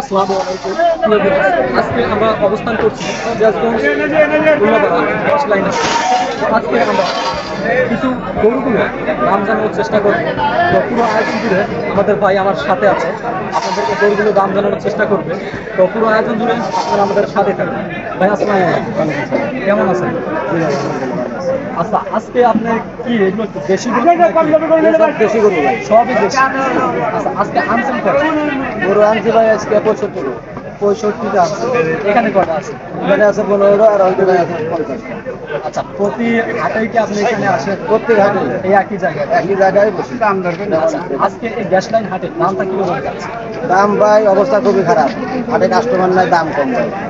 আসসালামু আলাইকুম। আজকে আমরা অবস্থান করছি সিরাজগঞ্জ লাইনে। আজকে আমরা কিছু গরুগুলো নাম জানানোর চেষ্টা করব। তো পুরো আয়োজন জুড়ে আমাদের ভাই আমার সাথে আছে। আপনাদেরকে গরুগুলো দাম জানানোর চেষ্টা করবে। তো পুরো আয়োজন জুড়ে আপনারা আমাদের সাথে থাকবেন। ভাই, আসসালামু কেমন আছেন? আচ্ছা আজকে আপনার কি এগুলো দেশি গরু দেশি গরু ভাই সবই দেশি আচ্ছা আজকে আনছেন গরু আনছি ভাই আজকে পঁয়ষট্টি পঁয়ষট্টিটা আছে এখানে কটা আছে? এখানে আছে পনেরো আর অল্প আছে পঞ্চাশ। আচ্ছা প্রতি হাটেই কি আপনি এখানে আসেন? প্রত্যেক হাটে এই একই জায়গায়? একই জায়গায় বসি। দাম আজকে এই গ্যাস লাইন হাটের দামটা কীরকম যাচ্ছে? দাম ভাই অবস্থা খুবই খারাপ। হাটে কাস্টমার নাই দাম কম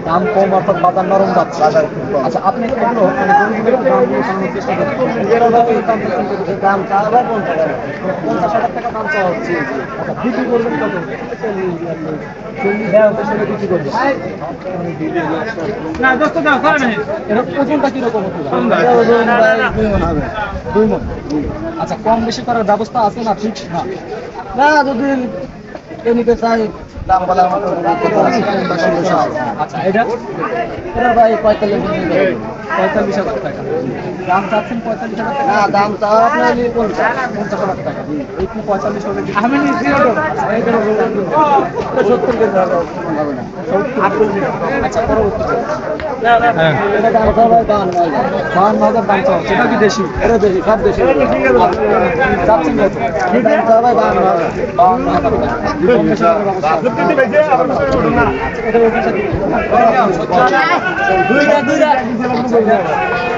দাম কম অর্থাৎ বাজার নরম যাচ্ছে। বাজার খুব কম। আচ্ছা আপনি এগুলো মানে দামগুলো চেষ্টা দাম চাওয়া পঞ্চাশ হাজার টাকা। দাম চাওয়া হচ্ছে। আচ্ছা বিক্রি করবেন কত? বিক্রি করবেন। না ওজনটা কীরকম? দুই আচ্ছা কম বেশি করার ব্যবস্থা আছে না ঠিক? না। না যদি কেউ নিতে চাই দাম বলার মতো আচ্ছা এটা? ভাই পঁয়তাল্লিশ পঁয়তাল্লিশ হাজার টাকা। দাম চাচ্ছেন পঁয়তাল্লিশ হাজার টাকা? না দাম চাওয়া আপনার পঞ্চাশ হাজার টাকা। এই কি পঁয়তাল্লিশ আমি নিচ্ছি আচ্ছা, সত্তর কেজি হবে। হবে না আচ্ছা এটা দাম ভাই বাহান্ন হাজার দাম। কি দেশি? এটা সব চাচ্ছেন কত? দাম ভাই? হবে বাহান্ন হাজার কি? দুইটা। はい。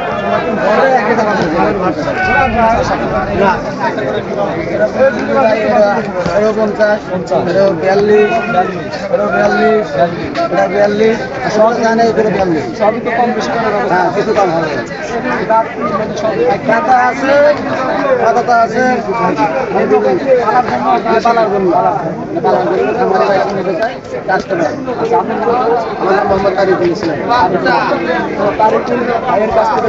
দুইটা পঞ্চাশ এটা বিয়াল্লিশ এটা বিয়াল্লিশ এটা বিয়াল্লিশ সব জানে এগুলো বিয়াল্লিশ সবই তো কম বেশি হ্যাঁ কিছু কম হবে দাঁত কি মানে সব এক কাঁথা আছে কাঁথা আছে পালার জন্য পালার জন্য আমার আচ্ছা নাম? মোহাম্মদ তারিফ ইসলাম তারিকুল ভাইয়ের কাছ থেকে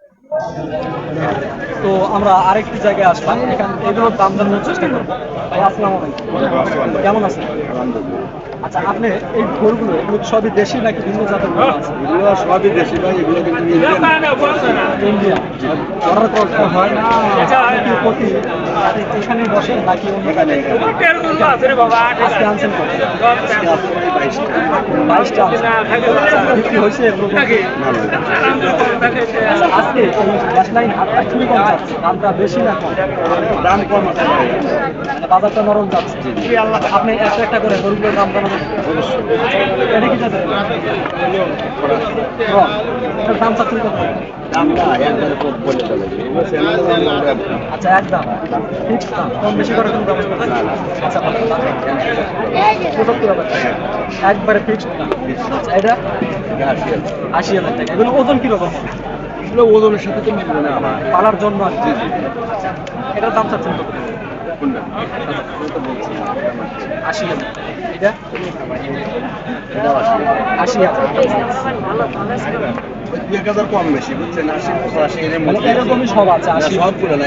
তো আমরা আরেকটি জায়গায় আসলাম। এখান এগুলোর দাম জানানোর চেষ্টা করব। আসসালাম আলাইকুম। কেমন আছেন? আচ্ছা আপনি এই গরুগুলো এগুলো কি সবই দেশি নাকি ভিন্ন জাতের গরু আছে? এগুলো সবই দেশি ভাই এগুলো কিন্তু ইন্ডিয়া অর্ডার করতে হয় কি প্রতি এখানে বসেন নাকি আজকে আনছেন বাইশটা বিক্রি হয়েছে? আচ্ছা, আজকে এই গ্যাস লাইন হাটটা খুবই কম যাচ্ছে। দামটা বেশি না দাম কম আছে বাজারটা নরম যাচ্ছে। আপনি একটা একটা করে গরুগুলোর দাম জানাবেন এটা কি দাম চাচ্ছেন কত? আচ্ছা একদম। দাম। কম বেশি করে কোনো ব্যবস্থা আচ্ছা পঁচাত্তর একবারে ফিক্সড আচ্ছা এটা? আশি হাজার। টাকা। এগুলো ওজন কীরকম ওজনের সাথে তো মিলবে না আমার। পালার জন্য? আর কি এটার দাম চাচ্ছেন কত? কোনটা? আশি হাজার। এটা? আশি হাজার। এক হাজার কম বেশি বুঝছেন? আশি পঁচাশি এর মানে এরকমই সব আছে আশি মানে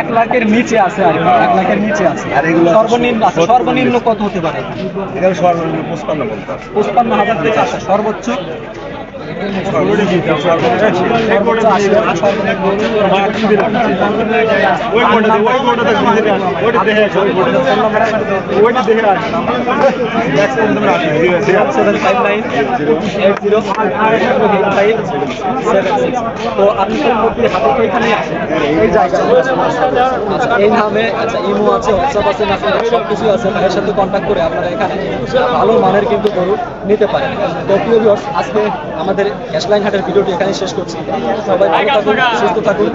এক লাখের নিচে আছে আর এক লাখের নিচে আছে। আর এগুলো সর্বনিম্ন আছে সর্বনিম্ন কত হতে পারে? এখানে সর্বনিম্ন পঁচপান্ন পঁচপান্ন হাজার থেকে আছে সর্বোচ্চ। তো আপনি এই নামে আচ্ছা ইমো আছে হোয়াটসঅ্যাপ আছে সব কিছু আছে ভাইয়ের সাথে কন্ট্যাক্ট করে আপনারা এখানে ভালো মানের কিন্তু গরু নিতে পারেন তো আজকে আমাদের ক্যাশলাইন হাটের ভিডিওটি এখানে শেষ করছি। সবাই ভালো থাকুন সুস্থ থাকুন